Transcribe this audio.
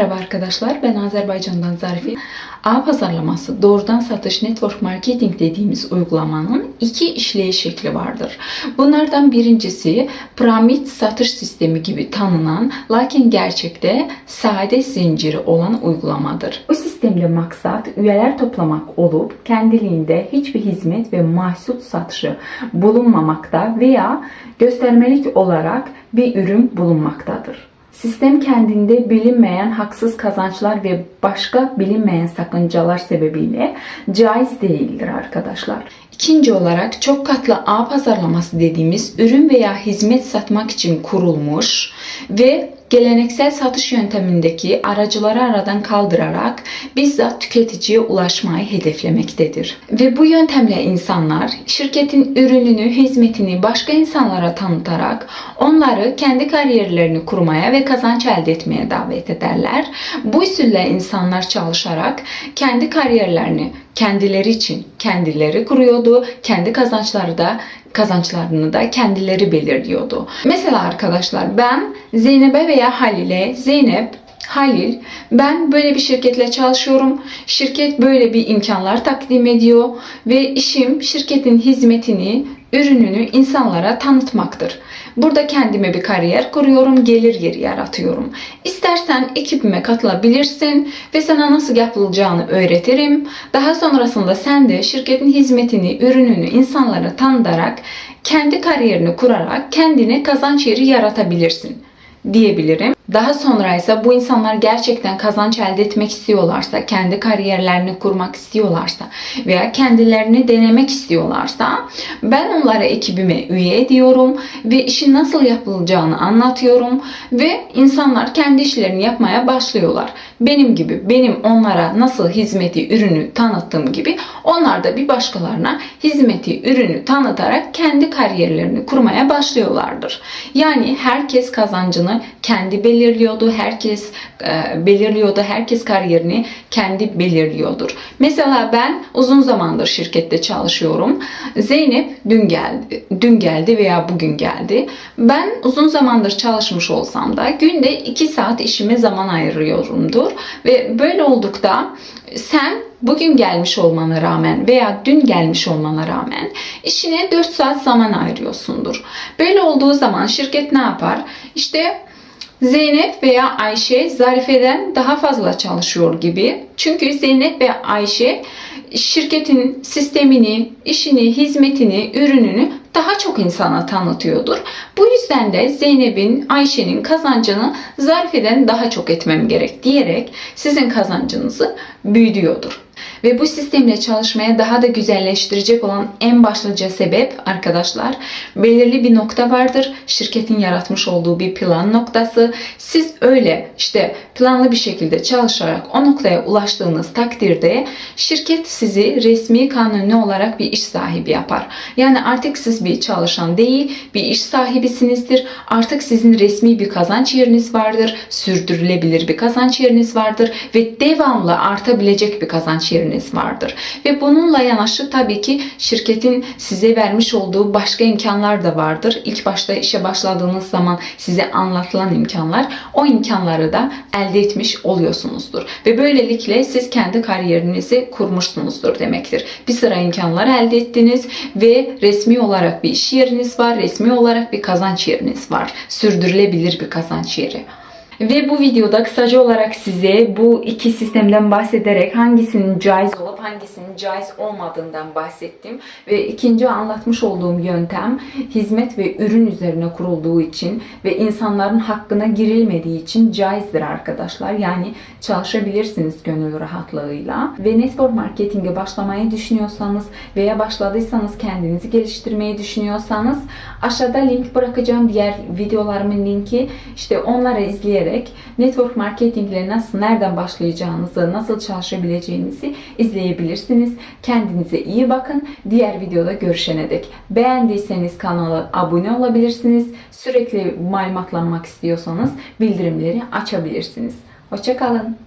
Merhaba arkadaşlar, ben Azerbaycan'dan Zarife. A pazarlaması, doğrudan satış, network marketing dediğimiz uygulamanın iki işleyiş şekli vardır. Bunlardan birincisi piramit satış sistemi gibi tanınan lakin gerçekte sade zinciri olan uygulamadır. Bu sistemle maksat üyeler toplamak olup kendiliğinde hiçbir hizmet ve mahsul satışı bulunmamakta veya göstermelik olarak bir ürün bulunmaktadır. Sistem kendinde bilinmeyen haksız kazançlar ve başka bilinmeyen sakıncalar sebebiyle caiz değildir arkadaşlar. İkinci olarak çok katlı ağ pazarlaması dediğimiz ürün veya hizmet satmak için kurulmuş ve geleneksel satış yöntemindeki aracıları aradan kaldırarak bizzat tüketiciye ulaşmayı hedeflemektedir. Ve bu yöntemle insanlar şirketin ürününü, hizmetini başka insanlara tanıtarak onları kendi kariyerlerini kurmaya ve kazanç elde etmeye davet ederler. Bu usulle insanlar çalışarak kendi kariyerlerini kendileri için kendileri kuruyordu. Kendi kazançları da kazançlarını da kendileri belirliyordu. Mesela arkadaşlar ben Zeynep'e veya Halil'e Zeynep Halil, ben böyle bir şirketle çalışıyorum. Şirket böyle bir imkanlar takdim ediyor ve işim şirketin hizmetini, ürününü insanlara tanıtmaktır. Burada kendime bir kariyer kuruyorum, gelir yeri yaratıyorum. İstersen ekibime katılabilirsin ve sana nasıl yapılacağını öğretirim. Daha sonrasında sen de şirketin hizmetini, ürününü insanlara tanıtarak kendi kariyerini kurarak kendine kazanç yeri yaratabilirsin diyebilirim. Daha sonra ise bu insanlar gerçekten kazanç elde etmek istiyorlarsa, kendi kariyerlerini kurmak istiyorlarsa veya kendilerini denemek istiyorlarsa ben onlara ekibime üye ediyorum ve işin nasıl yapılacağını anlatıyorum ve insanlar kendi işlerini yapmaya başlıyorlar. Benim gibi, benim onlara nasıl hizmeti, ürünü tanıttığım gibi onlar da bir başkalarına hizmeti, ürünü tanıtarak kendi kariyerlerini kurmaya başlıyorlardır. Yani herkes kazancını kendi belirliyordu. Herkes e, belirliyordu. Herkes kariyerini kendi belirliyordur. Mesela ben uzun zamandır şirkette çalışıyorum. Zeynep dün geldi. Dün geldi veya bugün geldi. Ben uzun zamandır çalışmış olsam da günde 2 saat işime zaman ayırıyorumdur. Ve böyle oldukta sen bugün gelmiş olmana rağmen veya dün gelmiş olmana rağmen işine 4 saat zaman ayırıyorsundur. Böyle olduğu zaman şirket ne yapar? İşte Zeynep veya Ayşe Zarife'den daha fazla çalışıyor gibi. Çünkü Zeynep ve Ayşe şirketin sistemini, işini, hizmetini, ürününü daha çok insana tanıtıyordur. Bu yüzden de Zeynep'in, Ayşe'nin kazancını Zarife'den daha çok etmem gerek diyerek sizin kazancınızı büyütüyordur. Ve bu sistemle çalışmaya daha da güzelleştirecek olan en başlıca sebep arkadaşlar belirli bir nokta vardır. Şirketin yaratmış olduğu bir plan noktası. Siz öyle işte planlı bir şekilde çalışarak o noktaya ulaştığınız takdirde şirket sizi resmi kanuni olarak bir iş sahibi yapar. Yani artık siz bir çalışan değil bir iş sahibisinizdir. Artık sizin resmi bir kazanç yeriniz vardır. Sürdürülebilir bir kazanç yeriniz vardır ve devamlı artabilecek bir kazanç yeriniz vardır. Ve bununla yanaşı tabii ki şirketin size vermiş olduğu başka imkanlar da vardır. İlk başta işe başladığınız zaman size anlatılan imkanlar o imkanları da elde etmiş oluyorsunuzdur. Ve böylelikle siz kendi kariyerinizi kurmuşsunuzdur demektir. Bir sıra imkanlar elde ettiniz ve resmi olarak bir iş yeriniz var, resmi olarak bir kazanç yeriniz var. Sürdürülebilir bir kazanç yeri. Ve bu videoda kısaca olarak size bu iki sistemden bahsederek hangisinin caiz olup hangisinin caiz olmadığından bahsettim. Ve ikinci anlatmış olduğum yöntem hizmet ve ürün üzerine kurulduğu için ve insanların hakkına girilmediği için caizdir arkadaşlar. Yani çalışabilirsiniz gönül rahatlığıyla. Ve network marketinge başlamayı düşünüyorsanız veya başladıysanız kendinizi geliştirmeyi düşünüyorsanız aşağıda link bırakacağım diğer videolarımın linki. İşte onları izleyerek network marketingle nasıl, nereden başlayacağınızı, nasıl çalışabileceğinizi izleyebilirsiniz. Kendinize iyi bakın. Diğer videoda görüşene dek. Beğendiyseniz kanala abone olabilirsiniz. Sürekli malumatlanmak istiyorsanız bildirimleri açabilirsiniz. Hoşçakalın.